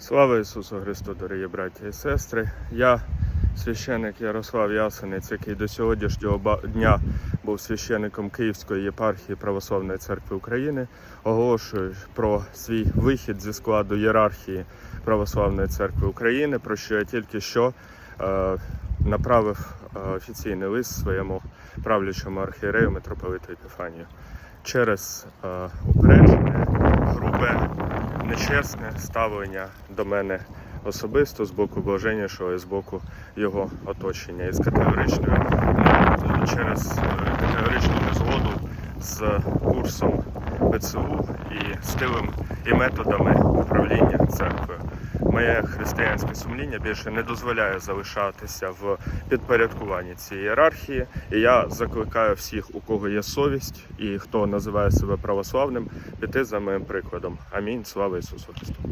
Слава Ісусу Христу, дорогі браті і сестри. Я священик Ярослав Ясенець, який до сьогоднішнього дня був священником Київської єпархії Православної церкви України. Оголошую про свій вихід зі складу ієрархії Православної церкви України, про що я тільки що е, направив е, офіційний лист своєму правлячому архієрею митрополиту Епіфанію через е, упереджене, грубе, нечесне ставлення до мене особисто з боку блаженнішого і з боку його оточення. І з категоричною через е, категоричну незгоду з курсом ПЦУ і стилем і методами управління церквою. Моє християнське сумління більше не дозволяє залишатися в підпорядкуванні цієї ієрархії. І я закликаю всіх, у кого є совість і хто називає себе православним, піти за моїм прикладом. Амінь. Слава Ісусу Христу!